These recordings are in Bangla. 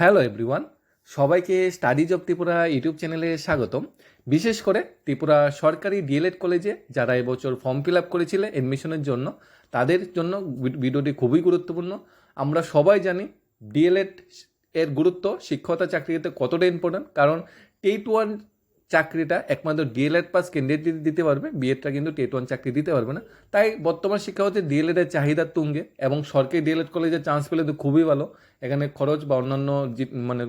হ্যালো এভরিওয়ান সবাইকে স্টাডিজ অব ত্রিপুরা ইউটিউব চ্যানেলে স্বাগতম। বিশেষ করে ত্রিপুরা সরকারি ডিএলএড কলেজে যারা এবছর ফর্ম ফিল আপ করেছিলে অ্যাডমিশনের জন্য, তাদের জন্য ভিডিওটি খুবই গুরুত্বপূর্ণ। আমরা সবাই জানি ডিএলএড এর গুরুত্ব শিক্ষকতা চাকরিতে কতটা ইম্পর্ট্যান্ট কারণ টেট ওয়ান চাকরিটা একমাত্র ডিএলএড পাস ক্যান্ডিডেট দিতে পারবে বিএডটা কিন্তু টেট ওয়ান চাকরি দিতে পারবে না। তাই বর্তমান শিক্ষা হচ্ছে ডিএলএড এর চাহিদা তুঙ্গে এবং সরকারি ডিএলএড কলেজে চান্স পেলে তো খুবই ভালো। এখানে খরচ বা অন্যান্য মানে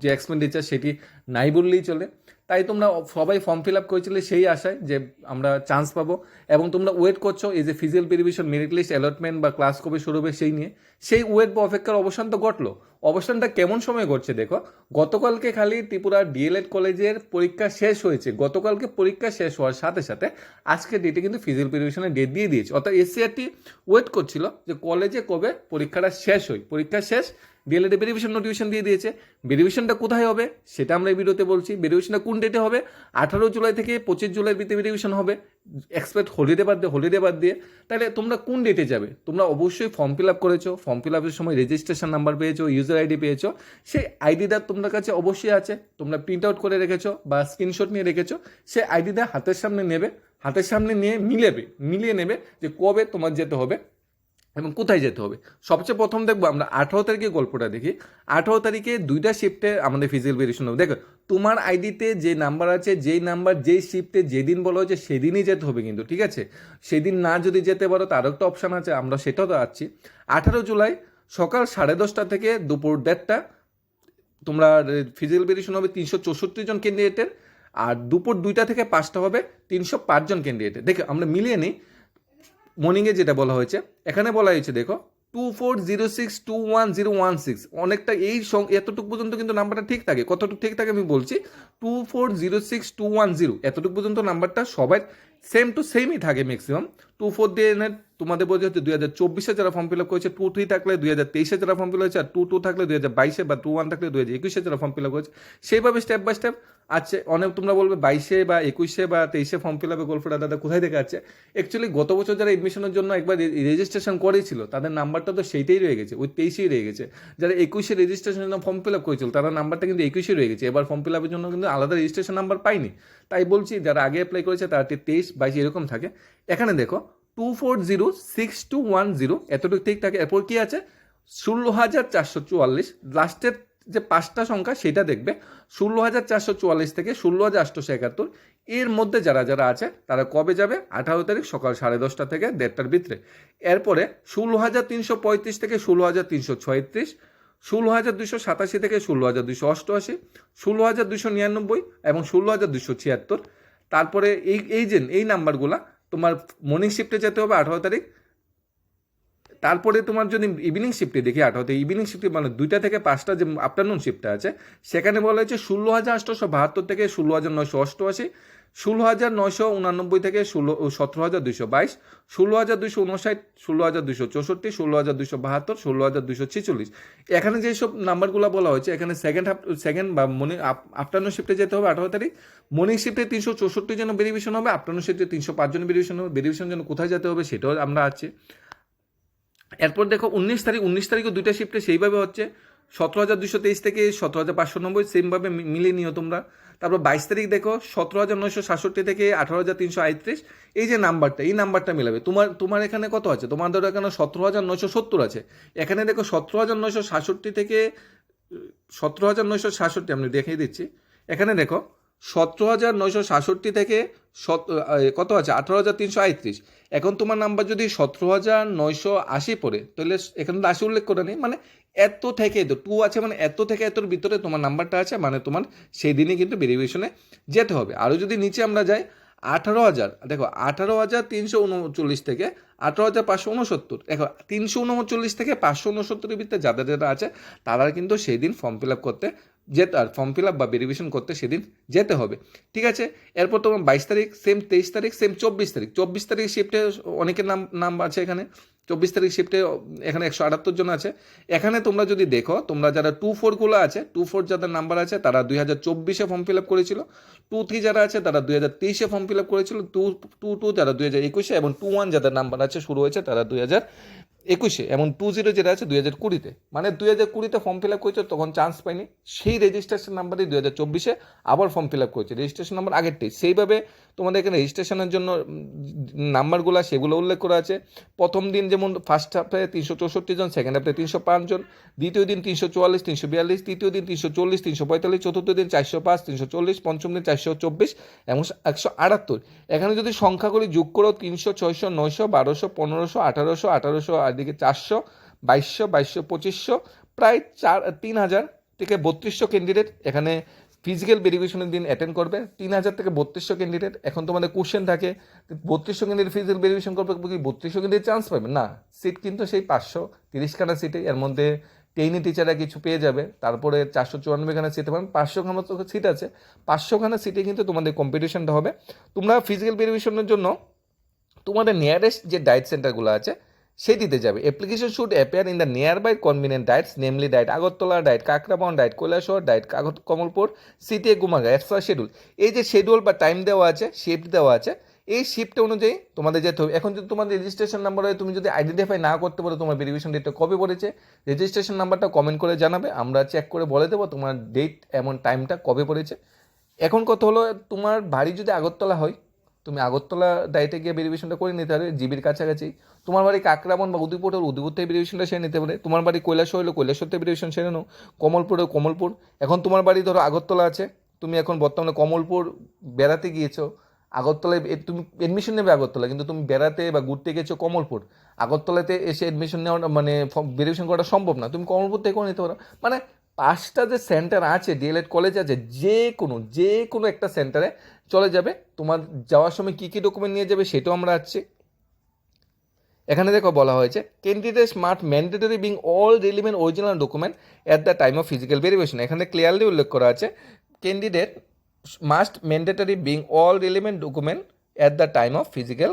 যে এক্সপেন্ডিচার সেটি নাই বললেই চলে। তাই তোমরা সবাই ফর্ম ফিল আপ করেছিলে সেই আশায় যে আমরা চান্স পাবো। এবং তোমরা ওয়েট করছ এই যে physical verification merit list allotment বা ক্লাস কবে শুরু হবে সেই নিয়ে। সেই ওয়েট বা অপেক্ষার অবসান তো ঘটলো। অবসানটা কেমন সময় ঘটছে দেখো? গতকালকে খালি ত্রিপুরা ডিএলএড কলেজের পরীক্ষা শেষ হয়েছে। গতকালকে পরীক্ষা শেষ হওয়ার সাথে সাথে আজকে ডেটে কিন্তু ফিজিক্যাল ভেরিফিকেশনের ডেট দিয়ে দিয়েছে। অর্থাৎ এসসিআরটি ওয়েট করছিল যে কলেজে কবে পরীক্ষাটা শেষ হয়। পরীক্ষা শেষ ডিএলএড ভেরিফিকেশন নোটিফিকেশন দিয়ে দিয়েছে। ভেরিফিকেশনটা কোথায় হবে সেটা আমরা এই ভিডিওতে বলছি। ভেরিফিকেশনটা কোন ডেটে হবে? আঠারো জুলাই থেকে পঁচিশ জুলাইয়ের ভিতরে ভেরিফিকেশন হবে। এক্সপেক্ট হলিডে বাদ দিয়ে হলিডে বাদ দিয়ে। তাহলে তোমরা কোন ডেটে যাবে? তোমরা অবশ্যই ফর্ম ফিল আপ করেছ। ফর্ম ফিল আপের সময় রেজিস্ট্রেশন নাম্বার পেয়েছ ইউজার আইডি পেয়েছ। সেই আইডিটা তোমার কাছে অবশ্যই আছে। তোমরা প্রিন্ট আউট করে রেখেছো বা স্ক্রিনশট নিয়ে রেখেছো। সেই আইডিটা হাতের সামনে নেবে। হাতের সামনে নিয়ে মিলেবে, মিলিয়ে নেবে যে কবে তোমার যেতে হবে। এবং কোথায় যেতে হবে? সবচেয়ে প্রথম দেখব আমরা আঠারো তারিখে গল্পটা দেখি। আঠারো তারিখে দুইটা শিফটে আমাদের ফিজিক্যাল ভেরিয়েশন হবে। দেখো, তোমার আইডিতে যে নাম্বার আছে, যেই নাম্বার যেই শিফটে যেদিন বলা হয়েছে, সেদিনই যেতে হবে কিন্তু, ঠিক আছে? সেদিন না যদি যেতে পারো তারও একটা অপশান আছে, আমরা সেটাও তো আছি আঠারো জুলাই সকাল সাড়ে দশটা থেকে দুপুর দেড়টা, তোমরা ফিজিক্যাল ভেরিয়েশন হবে তিনশো চৌষট্টি জন ক্যান্ডিডেটের আর দুপুর দুইটা থেকে পাঁচটা হবে তিনশো পাঁচজন ক্যান্ডিডেটের দেখো, আমরা মিলিয়ে নিই মর্নিংয়ে যেটা বলা হয়েছে, এখানে বলা হয়েছে, দেখো two four zero six two one zero one six অনেকটা এই এতটুকু পর্যন্ত কিন্তু নাম্বারটা ঠিক থাকে। কতটুকু ঠিক থাকে আমি বলছি two four zero six two one zero এতটুকু পর্যন্ত নাম্বারটা সবাই সেম টু সেমই থাকে ম্যাক্সিমাম টু ফোর দিয়ে এনে তোমাদের বলছে হচ্ছে দুই হাজার চব্বিশে যারা ফর্ম ফিল আপ করেছে টু থ্রি থাকলে দুই হাজার তেইশে যারা ফর্ম ফিল হয়েছে আর টু টু থাকলে দুই হাজার বাইশে বা টু ওয়ান থাকলে দুই হাজার একুশে যারা ফর্ম ফিল আপ করেছে, সেইভাবে স্টেপ বাই স্টেপ আছে, অনেক তোমরা বলবে বাইশে বা একুশে বা তেইশে ফর্ম ফিল আপে গল্পটা দাদা কোথায় থেকে আছে অ্যাকচুয়ালি গত বছর যারা এডমিশনের জন্য একবার রেজিস্ট্রেশন করেছিল, তাদের নাম্বারটা তো সেইটাই রয়ে গেছে, ওই তেইশেই রয়ে গেছে। যারা একুশে রেজিস্ট্রেশনের জন্য ফর্ম ফিল আপ করেছিল, তারা নাম্বারটা কিন্তু একুশে রয়ে গেছে, এবার ফর্ম ফিল আপের জন্য কিন্তু আলাদা রেজিস্ট্রেশন নাম্বার পাইনি। তাই বলছি, যারা আগে অ্যাপ্লাই করেছে, তারা তেইশ, বাইশ এরকম থাকে। এখানে দেখো two four zero six two one zero এতটুকু ঠিক থাকে, এরপর কী আছে? ষোলো হাজার চারশো চুয়াল্লিশ লাস্টের যে পাঁচটা সংখ্যা সেটা দেখবে। ষোলো হাজার চারশো চুয়াল্লিশ থেকে ষোলো হাজার আটশোশো একাত্তর। এর মধ্যে যারা যারা আছে, তারা কবে যাবে? আঠারো তারিখ সকাল সাড়ে দশটা থেকে দেড়টার ভিতরে। এরপরে ষোলো হাজার তিনশো পঁয়ত্রিশ থেকে ষোলো হাজার তিনশো ছয়ত্রিশ ষোলো হাজার দুশো সাতাশি থেকে ষোলো হাজার দুশো অষ্টআশি ষোলো হাজার দুশো নিরানব্বই এবং ষোলো হাজার দুশো ছিয়াত্তর। তারপরে এই এই যে, এই নাম্বারগুলা, তোমার মর্নিং শিফটে যেতে হবে আঠারো তারিখ তারপরে তোমার যদি ইভিনিং শিফটে দেখি আঠারোতে ইভিনিং শিফটে মানে দুইটা থেকে পাঁচটা যে আফটারনুন শিফটটা আছে, সেখানে বলা হয়েছে ষোলো হাজার আটশোশো বাহাত্তর থেকে ষোলো হাজার নয়শো অষ্টআশি, ষোলো হাজার নয়শো উনানব্বই থেকে ষোলো সতেরো হাজার দুশো বাইশ, ষোলো হাজার দুশো উনষাট, ষোলো হাজার দুশো চৌষট্টি, ষোলো হাজার দুশো বাহাত্তর, ষোলো হাজার দুশো ছেচল্লিশ। এখানে যেসব নাম্বারগুলো বলা হয়েছে, এখানে সেকেন্ড হাফ সেকেন্ড বা মর্নিং আফটারনুন শিফটে যেতে হবে আঠারো তারিখ মর্নিং শিফটে তিনশো চৌষট্টি জন ভেরিফিকেশন হবে আফটারনুন শিফটে তিনশো পাঁচ জন ভেরিফিকেশন হবে ভেরিফিকেশন জন্য কোথায় যেতে হবে সেটাও আমরা আছি। এরপর দেখো উনিশ তারিখ, উনিশ তারিখও দুইটা শিফটে সেইভাবে হচ্ছে। সতেরো হাজার দুশো তেইশ থেকে সতেরো হাজার পাঁচশো নব্বই সেমভাবে মিলিয়ে নিও তোমরা। তারপর বাইশ তারিখ দেখো সতেরো হাজার নয়শো সাতষট্টি থেকে আঠারো হাজার তিনশো আটত্রিশ। এই যে নাম্বারটা, এই নাম্বারটা মিলাবে। তোমার তোমার এখানে কত আছে? তোমার ধরো এখানে সতেরো হাজার নয়শো সত্তর আছে। এখানে দেখো সতেরো হাজার নয়শো সাতষট্টি থেকে সতেরো হাজার নয়শো সাতষট্টি, আমি দেখিয়ে দিচ্ছি। এখানে দেখো সতেরো হাজার নয়শো সাতষট্টি থেকে সত- কত আছে? আঠারো হাজার তিনশো আটত্রিশ। এখন তোমার নাম্বার যদি সতেরো হাজার নয়শো আশি পড়ে, তাহলে এখানে আশি উল্লেখ করে নেই। মানে এত থেকে তো টু আছে মানে এত থেকে এতর ভিতরে তোমার নাম্বারটা আছে মানে তোমার সেই দিনই কিন্তু ভেরিফিকেশনে যেতে হবে। আরও যদি নিচে আমরা যাই, আঠারো হাজার, দেখো, আঠারো হাজার তিনশো উনচল্লিশ থেকে আঠারো হাজার পাঁচশো উনসত্তর। দেখো, তিনশো উনচল্লিশ থেকে পাঁচশো উনসত্তরের ভিতরে যাদের যারা আছে, তারা কিন্তু সেই দিন ফর্ম ফিল আপ করতে যেতে আর ফর্ম ফিল আপ বা ভেরিফিকেশন করতে সেদিন যেতে হবে। ঠিক আছে? এরপর তোমার বাইশ তারিখ সেম তেইশ তারিখ সেম চব্বিশ তারিখ। চব্বিশ তারিখ শিফটে অনেকের নাম নাম আছে এখানে। চব্বিশ তারিখ শিফটে এখানে একশো আটাত্তর জন আছে। এখানে তোমরা যদি দেখো, তোমরা যারা টু ফোরগুলো আছে টু ফোর যাদের নাম্বার আছে, তারা দুই হাজার চব্বিশে ফর্ম ফিল আপ করেছিল। টু থ্রি যারা আছে, তারা দুই হাজার তেইশে ফর্ম ফিল আপ করেছিল। টু টু টু যারা দুই হাজার একুশে এবং টু ওয়ান যাদের নাম্বার আছে, শুরু হয়েছে, তারা দুই হাজার একুশে, এমন টু জিরো যেটা আছে দুই হাজার কুড়িতে। মানে দুই হাজার কুড়িতে ফর্ম ফিল আপ করেছ, তখন চান্স পাইনি। সেই রেজিস্ট্রেশন নাম্বারই দুই হাজার চব্বিশে আবার ফর্ম ফিল আপ করেছে। রেজিস্ট্রেশন নাম্বার আগেরটাই। সেইভাবে তোমাদের এখানে রেজিস্ট্রেশনের জন্য নাম্বারগুলো সেগুলো উল্লেখ করা আছে। প্রথম দিন যেমন ফার্স্ট হাফে তিনশো চৌষট্টি জন সেকেন্ড হাফে তিনশো পাঁচ জন, দ্বিতীয় দিন তিনশো চুয়াল্লিশ, তিনশো বিয়াল্লিশ, তৃতীয় দিন তিনশো চল্লিশ, তিনশো পঁয়তাল্লিশ, চতুর্থ দিন চারশো পাঁচ, তিনশো চল্লিশ, পঞ্চম দিন চারশো চব্বিশ, এবং একশো আটাত্তর। এখানে যদি সংখ্যাগুলি যোগ করো, তিনশো ছয়শো, নয়শো, বারোশো, পনেরোশো, আঠারোশো আঠারোশো আর দিকে চারশো, বাইশশো বাইশশো, পঁচিশশো, প্রায় চার, তিন হাজার থেকে বত্রিশশো ক্যান্ডিডেট এখানে ফিজিক্যাল ভেরিফিকেশনের দিন অ্যাটেন্ড করবে। তিন হাজার থেকে বত্রিশশো ক্যান্ডিডেট এখন তোমাদের কোশ্চেন থাকে, বত্রিশশো ক্যান্ডিডেট ফিজিক্যাল ভেরিফিকেশন করবে কি বত্রিশশো ক্যান্ডিডেট চান্স পাবে? না সিট কিন্তু সেই পাঁচশো তিরিশখানা সিটে এর মধ্যে ট্রেনি টিচাররা কিছু পেয়ে যাবে, তারপরে চারশো চুরানব্বইখানা সিটে পাবেন পাঁচশোখানা সিট আছে পাঁচশোখানা সিটে কিন্তু তোমাদের কম্পিটিশনটা হবে। তোমরা ফিজিক্যাল ভেরিফিকেশনের জন্য তোমাদের নিয়ারেস্ট যে ডায়েট সেন্টারগুলো আছে সেটিতে যাবে। Application should appear in the nearby convenient DIETs namely DIET Agartala DIET Kakraban DIET Kailashahar DIET কাগত Kamalpur CTA গুমাগা এক্সট্রা শিডিউল এই যে শিডিউল বা টাইম দেওয়া আছে শিফট দেওয়া আছে, এই শিফট অনুযায়ী তোমাদের যেতে হবে। এখন যদি তোমাদের রেজিস্ট্রেশন নাম্বার হয়, তুমি যদি আইডেন্টিফাই না করতে পারো, তোমার ভেরিফিকেশন ডেটটা কবে পড়েছে রেজিস্ট্রেশন নাম্বারটা কমেন্ট করে জানাবে, আমরা চেক করে বলে দেবো তোমার ডেট এমন টাইমটা কবে পড়েছে। এখন কথা হলো, তোমার বাড়ি যদি আগরতলা হয় তুমি আগরতলা ডায়েটে গিয়ে ভেরিফিকেশনটা করে নিতে পারবে, জিবির কাছাকাছি। তোমার বাড়ি কাকরাবন বা উদয়পুর উদয়পুর থেকে ভেরিফিকেশনটা সেরে নিতে পারে। তোমার বাড়ি কৈলাস হলে কৈলাসর থেকে ভেরিফিকেশন সেরে নাও। কমলপুরে কমলপুর। এখন তোমার বাড়ি ধরো আগরতলা আছে। তুমি এখন বর্তমানে কমলপুর বেড়াতে গিয়েছো। আগরতলায় তুমি এডমিশন নেবে আগরতলা, কিন্তু তুমি বেড়াতে বা ঘুরতে গেছো কমলপুর। আগরতলাতে এসে এডমিশন নেওয়া মানে ভেরিফিকেশন করাটা সম্ভব না। তুমি কমলপুর থেকেও নিতে পারো। মানে পাঁচটা যে সেন্টার আছে ডিএলএড কলেজ আছে, যে কোনো যে কোনো একটা সেন্টারে চলে যাবে। তোমার যাওয়ার সময় কী কী ডকুমেন্ট নিয়ে যাবে সেটাও আমরা আছি। এখানে দেখো বলা হয়েছে candidate smart mandatory bring all relevant original document at the time of physical verification এখানে ক্লিয়ারলি উল্লেখ করা আছে candidate must mandatory bring all relevant document at the time of physical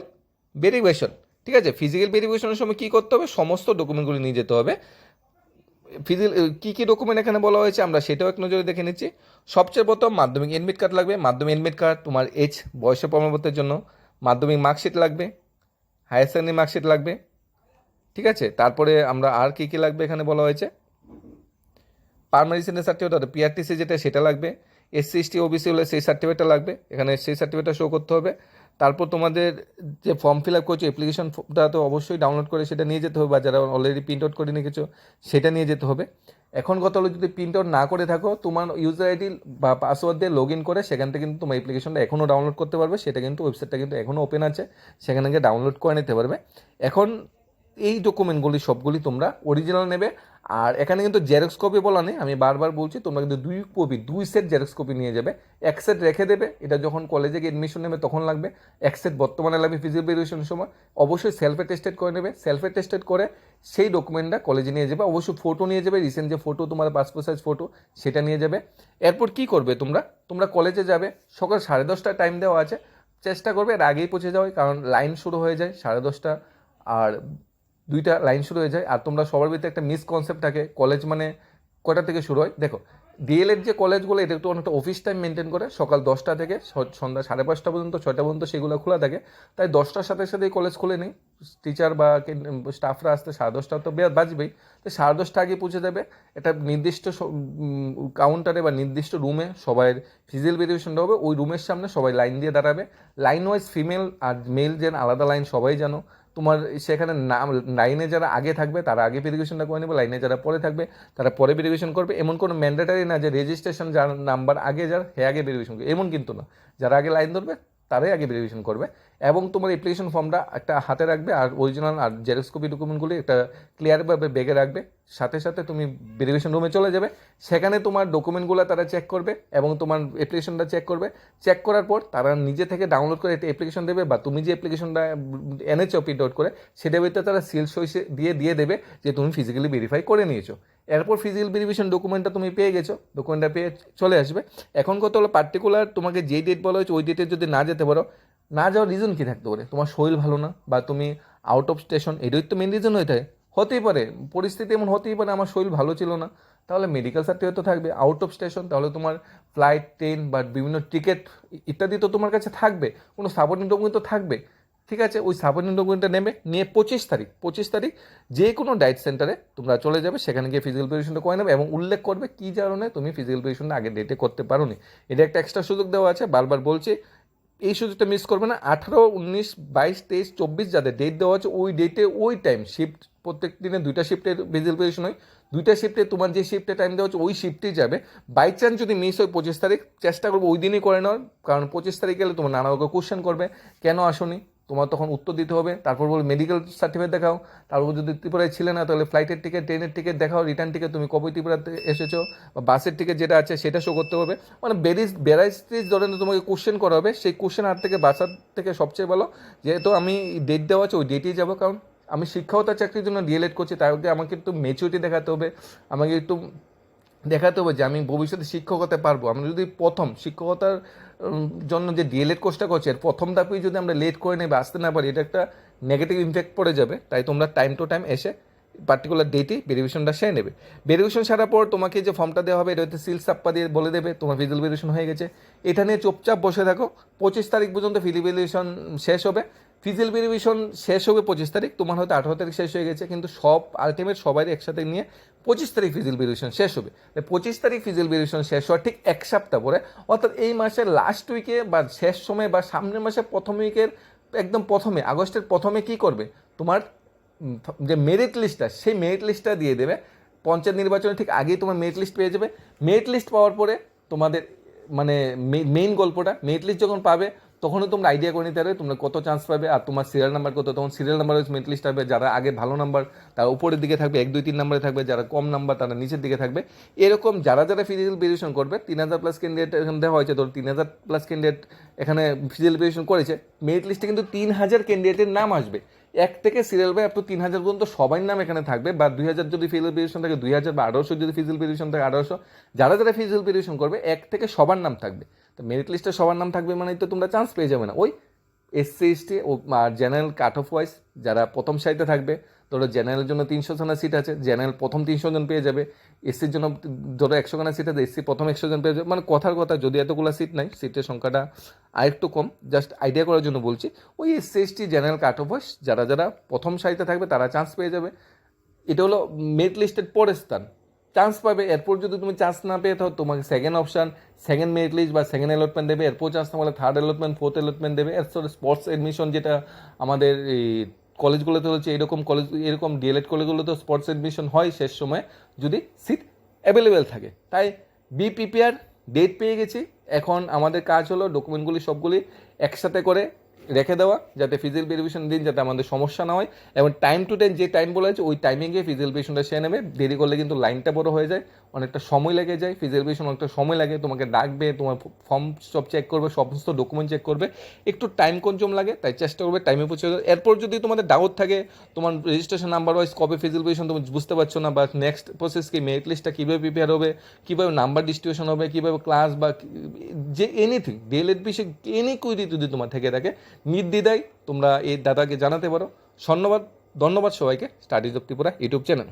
verification ঠিক আছে? ফিজিক্যাল ভেরিফিকেশনের সময় কী করতে হবে? সমস্ত ডকুমেন্টগুলি নিয়ে যেতে হবে। ফিজিক্যাল কী কী ডকুমেন্ট এখানে বলা হয়েছে আমরা সেটাও এক নজরে দেখে নিচ্ছি। সবচেয়ে প্রথম মাধ্যমিক এডমিট কার্ড লাগবে। মাধ্যমিক এডমিট কার্ড তোমার এজ বয়সের প্রমাণপত্রের জন্য। মাধ্যমিক মার্কশিট লাগবে হায়ার সেকেন্ডারি মার্কশিট লাগবে। ঠিক আছে? তারপরে আমরা আর কী কী লাগবে এখানে বলা হয়েছে? পারমানেন্ট রেসিডেন্স সার্টিফিকেট অর্থাৎ পিআরটিসি যেটা, সেটা লাগবে। এসসি এসটি ওবিসি হলে সেই সার্টিফিকেটটা লাগবে। এখানে সেই সার্টিফিকেটটা শো করতে হবে। তারপর তোমাদের যে ফর্ম ফিল আপ করছ অ্যাপ্লিকেশনটা তো অবশ্যই ডাউনলোড করে সেটা নিয়ে যেতে হবে, বা যারা অলরেডি প্রিন্ট আউট করে নিয়ে গেছো সেটা নিয়ে যেতে হবে। এখন কথা হলো, যদি প্রিন্ট আউট না করে থাকো, তোমার ইউজার আইডি বা পাসওয়ার্ড দিয়ে লগ ইন করে, সেখান থেকে কিন্তু তোমার অ্যাপ্লিকেশনটা এখনও ডাউনলোড করতে পারবে। সেটা কিন্তু ওয়েবসাইটটা কিন্তু এখনও ওপেন আছে, সেখানে গিয়ে ডাউনলোড করে নিতে পারবে। এখন এই ডকুমেন্টগুলি সবগুলি তোমরা অরিজিনাল নেবে। আর এখানে কিন্তু জেরক্স কপি বলা নেই, আমি বারবার বলছি, তোমরা কিন্তু দুই কপি দুই সেট জেরক্স কপি নিয়ে যাবে। এক সেট রেখে দেবে, এটা যখন কলেজে গিয়ে এডমিশন নেবে তখন লাগবে। এক সেট বর্তমানে লাগবে ফিজিক্যাল ভেরিফিকেশনের সময়। অবশ্যই সেলফে টেস্টেড করে নেবে। সেলফে টেস্টেড করে সেই ডকুমেন্টটা কলেজে নিয়ে যাবে। অবশ্যই ফটো নিয়ে যাবে রিসেন্ট যে ফটো তোমার পাসপোর্ট সাইজ ফটো সেটা নিয়ে যাবে। এরপর কি করবে তোমরা? তোমরা কলেজে যাবে, সকাল সাড়ে দশটার টাইম দেওয়া আছে। চেষ্টা করবে, এর আগেই পৌঁছে যাওয়ার, কারণ লাইন শুরু হয়ে যায় সাড়ে দশটা। আর দুইটা লাইন শুরু হয়ে যায় আর তোমরা সবার ভিতরে একটা মিসকনসেপ্ট থাকে। কলেজ মানে কটা থেকে শুরু হয়? দেখো ডিএলএড যে কলেজগুলো এটা একটু অনেকটা অফিস টাইম মেনটেন করে। সকাল দশটা থেকে সন্ধ্যা সাড়ে পাঁচটা পর্যন্ত, ছয়টা পর্যন্ত সেগুলো খোলা থাকে। তাই দশটার সাথে সাথে কলেজ খুলে নেই। টিচার বা স্টাফরা আসতে সাড়ে দশটা তো বাজবেই। তো সাড়ে দশটা আগে পৌঁছে যাবে। একটা নির্দিষ্ট কাউন্টারে বা নির্দিষ্ট রুমে সবাই ফিজিক্যাল ভেরিফিকেশনটা হবে। ওই রুমের সামনে সবাই লাইন দিয়ে দাঁড়াবে। লাইন ওয়াইজ ফিমেল আর মেল যেন আলাদা লাইন সবাই জানো। তোমার সেখানে নাম লাইনে যারা আগে থাকবে, তারা আগে ভেরিফিকেশনটা করে নেবে লাইনে যারা পরে থাকবে, তারা পরে ভেরিফিকেশন করবে। এমন কোনো ম্যান্ডেটারি না যে রেজিস্ট্রেশন যার নাম্বার আগে, যার হে আগে ভেরিফিকেশন করবে। এমন কিন্তু না। যারা আগে লাইন ধরবে, তারাই আগে ভেরিফিকেশন করবে। এবং তোমার অ্যাপ্লিকেশন ফর্মটা একটা হাতে রাখবে আর অরিজিনাল আর জেরক্স কপি ডকুমেন্টগুলি একটা ক্লিয়ারভাবে ব্যাগে রাখবে। সাথে সাথে তুমি ভেরিফিকেশন রুমে চলে যাবে। সেখানে তোমার ডকুমেন্টগুলো তারা চেক করবে এবং তোমার অ্যাপ্লিকেশনটা চেক করবে। চেক করার পর তারা নিজে থেকে ডাউনলোড করে একটা অ্যাপ্লিকেশন দেবে বা তুমি যে অ্যাপ্লিকেশনটা এনেছো প্রিন্ট আউট করে সেটা ভিতরে তারা সিল সই দিয়ে দিয়ে দেবে যে তুমি ফিজিক্যালি ভেরিফাই করে নিয়েছো। এরপর ফিজিক্যাল ভেরিফিকেশন ডকুমেন্টটা তুমি পেয়ে গেছো। ডকুমেন্টটা পেয়ে চলে আসবে। এখন কত হলো পার্টিকুলার তোমাকে যেই ডেট বলা হয়েছে, ওই ডেটে যদি না যেতে পারো না যাওয়ার রিজন কী থাকতে পারে? তোমার শরীর ভালো না বা তুমি আউট অফ স্টেশন এটাই তো মেন রিজন হয়ে থাকে। হতেই পারে, পরিস্থিতি এমন হতেই পারে আমার শরীর ভালো ছিল না। তাহলে মেডিকেল সার্টিফিকেট তো থাকবে। আউট অফ স্টেশন তাহলে তোমার ফ্লাইট ট্রেন বা বিভিন্ন টিকিট ইত্যাদি তো তোমার কাছে থাকবে। কোনো সাপোর্টিং ডকুমেন্ট তো থাকবে। ঠিক আছে, ওই সাপোর্টিং ডকুমেন্টটা নেবে, নিয়ে পঁচিশ তারিখ পঁচিশ তারিখ যে কোনো ডায়েট সেন্টারে তোমরা চলে যাবে, সেখানে গিয়ে ফিজিক্যাল প্রিপারেশনটা করে নেবে এবং উল্লেখ করবে কী কারণে তুমি ফিজিক্যাল প্রিপারেশনটা আগের ডেটে করতে পারো এটা একটা এক্সট্রা সুযোগ দেওয়া আছে। বারবার বলছি এই সুযোগটা মিস করবে না। আঠারো, উনিশ, বাইশ, তেইশ, চব্বিশ যাদের ডেট দেওয়া আছে, ওই ডেটে ওই টাইম শিফট প্রত্যেক দিনে দুইটা শিফটে পজিশন হয়। দুইটা শিফটে তোমার যে শিফটে টাইম দেওয়া হচ্ছে ওই শিফটেই যাবে। বাই চান্স যদি মিস হয় পঁচিশ তারিখ, চেষ্টা করব ওই দিনই করে নেওয়ার। কারণ পঁচিশ তারিখ গেলে তোমার নানা রকম কোশ্চেন করবে। কেন আসনি? তোমার তখন উত্তর দিতে হবে, তারপর বলবে মেডিকেল সার্টিফিকেট দেখাও, তারপর যদি ত্রিপুরায় ছিলে না, তাহলে ফ্লাইটের টিকিট ট্রেনের টিকিট দেখাও রিটার্ন টিকিট তুমি কবে ত্রিপুরাতে এসেছ, বা বাসের টিকিট যেটা আছে সেটা শো করতে হবে। মানে বেরিস বেরাইস্টিস ধরনের তোমাকে কোশ্চেন করা হবে, সেই কোশ্চেন হাত থেকে বাসার থেকে সবচেয়ে ভালো, যেহেতু আমি ডেট দেওয়া আছে, ওই ডেটেই যাব, কারণ আমি শিক্ষকতা চাকরির জন্য ডিএলএড করছি, তাই আগে আমাকে একটু মেচুরিটি দেখাতে হবে, আমাকে একটু দেখাতে হবে যে আমি ভবিষ্যতে শিক্ষক হতে পারব। আমি যদি প্রথম শিক্ষকতার জন্য যে ডিএলএড কোর্সটা করছে, এর প্রথম ধাপেই যদি আমরা লেট করে নেই বা আসতে না পারি, এটা একটা নেগেটিভ ইম্প্যাক্ট পড়ে যাবে। তাই তোমরা টাইম টু টাইম এসে পার্টিকুলার ডেটেই ভেরিফিকেশনটা সেরে নেবে। ভেরিফিকেশন সারার পর তোমাকে যে ফর্মটা দেওয়া হবে, এটা হচ্ছে সিল সাপ্পা দিয়ে বলে দেবে, তোমার ফিজিক্যাল ভেরিফিকেশন হয়ে গেছে। এটা নিয়ে চুপচাপ বসে থাকো। পঁচিশ তারিখ পর্যন্ত ভেরিফিকেশন শেষ হবে। ফিজিক্যাল ভেরিফিকেশন শেষ হবে পঁচিশ তারিখ, তোমার হয়তো আঠারো তারিখ শেষ হয়ে গেছে, কিন্তু সব আলটিমেট সবাই একসাথে নিয়ে পঁচিশ তারিখ ফিজিক্যাল ভেরিফিকেশন শেষ হবে। পঁচিশ তারিখ ফিজিক্যাল ভেরিফিকেশন শেষ হওয়ার ঠিক এক সপ্তাহ পরে, অর্থাৎ এই মাসের লাস্ট উইকে বা শেষ সময়ে বা সামনের মাসের প্রথম উইকের একদম প্রথমে, আগস্টের প্রথমে কি করবে? তোমার যে মেরিট লিস্টটা সেই মেরিট লিস্টটা দিয়ে দেবে। পঞ্চায়েত নির্বাচনের ঠিক আগেই তোমার মেরিট লিস্ট পেয়ে যাবে। মেরিট লিস্ট পাওয়ার পরে তোমাদের মানে মেইন গল্পটা মেরিট লিস্ট যখন পাবে তখনও তোমরা আইডিয়া করে নিতে পারবে, তোমরা কত চান্স পাবে, আর তোমার সিরিয়াল নাম্বার কত, তখন সিরিয়াল নাম্বার মেরিট লিস্ট হবে যারা আগে ভালো নাম্বার তারা উপরের দিকে থাকবে, এক, দুই, তিন নাম্বারে থাকবে, যারা কম নাম্বার তারা নিচের দিকে থাকবে। এরকম যারা যারা ফিজিক্যাল ভেরিয়েশন করবে, তিন হাজার প্লাস ক্যান্ডিডেট এখানে দেওয়া হয়েছে, ধরো তিন হাজার প্লাস ক্যান্ডিডেট এখানে ফিজিক্যাল ভেরিয়েশন করেছে মেরিট লিস্টে কিন্তু তিন হাজার ক্যান্ডিডেটের নাম আসবে। এক থেকে সিরিয়াল বাই আপ টু তিন হাজার পর্যন্ত সবাই নাম এখানে থাকবে, বা দুই হাজার যদি ফিজিক্যাল ভেরিয়েশন থাকে, দুই হাজার বা আঠারোশো যদি ফিজিক্যাল ভেরিয়েশন থাকে, আঠারোশো। যারা যারা ফিজিক্যাল ভেরিয়েশন করবে, এক থেকে সবার নাম থাকবে। তো মেরিট লিস্টে সবার নাম থাকবে মানে তো তোমরা চান্স পেয়ে যাবে না। ওই এসসি এসটি ও জেনারেল কাট অফ ওয়াইজ যারা প্রথম সারিতে থাকবে ধরো জেনারেলের জন্য তিনশো জনের সিট আছে, জেনারেল প্রথম তিনশো জন পেয়ে যাবে এসসির জন্য ধরো একশো খানা সিট আছে এসসি প্রথম একশো জন পেয়ে যাবে মানে কথার কথা, যদি এতগুলো সিট নাই সিটের সংখ্যাটা আরেকটু কম জাস্ট আইডিয়া করার জন্য বলছি, ওই SC ST general cut off যারা যারা প্রথম সারিতে থাকবে, তারা চান্স পেয়ে যাবে। এটা হলো মেরিট লিস্টের পরের স্থান। চান্স পাবে, এরপর যদি তুমি চান্স না পেয়ে থাকো, তোমাকে second option second merit list বা সেকেন্ড অ্যালটমেন্ট দেবে, এরপর চান্স না হলে থার্ড অ্যালটমেন্ট ফোর্থ অ্যালটমেন্ট দেবে এরপর স্পোর্টস এডমিশন যেটা আমাদের এই কলেজগুলোতে হচ্ছে এরকম কলেজ, এরকম ডিএলএড কলেজগুলোতে স্পোর্টস এডমিশন হয় শেষ সময়, যদি সিট অ্যাভেলেবেল থাকে। তাই বি প্রিপেয়ার ডেট পেয়ে গেছি। এখন আমাদের কাজ হলো ডকুমেন্টগুলি সবগুলি একসাথে করে রেখে দেওয়া, যাতে ফিজিক্যাল ভেরিফিকেশন দিন, যাতে আমাদের সমস্যা না হয়। এবং টাইম টু টাইম যে টাইম বলা হয়েছে, ওই টাইমে গিয়ে ফিজিক্যাল ভেরিফিকেশনটা সে নেবে। দেরি করলে কিন্তু লাইনটা বড় হয়ে যায়। অনেকটা সময় লেগে যায় ভেরিফিকেশন অনেকটা সময় লাগে, তোমাকে ডাকবে, তোমার ফর্ম সব চেক করবে, সমস্ত ডকুমেন্ট চেক করবে, একটু টাইম কনজুম লাগে, তাই চেষ্টা করবে টাইমে পৌঁছে। এরপর যদি তোমাদের ডাউট থাকে, তোমার রেজিস্ট্রেশন নাম্বার ওয়াইজ কবে ভেরিফিকেশন তুমি বুঝতে পারছ না, বা নেক্সট প্রসেস কি মেরিট লিস্টটা কীভাবে প্রিপেয়ার হবে, কীভাবে নাম্বার ডিস্ট্রিবিউশন হবে, কীভাবে ক্লাস বা যে এনিথিং ডিএলএড বিষয়ে এনি কুইরি যদি তোমার থেকে থাকে, নির্দ্বিধায় তোমরা এই দাদাকে জানাতে পারো ধন্যবাদ ধন্যবাদ সবাইকে studies of Tripura YouTube channel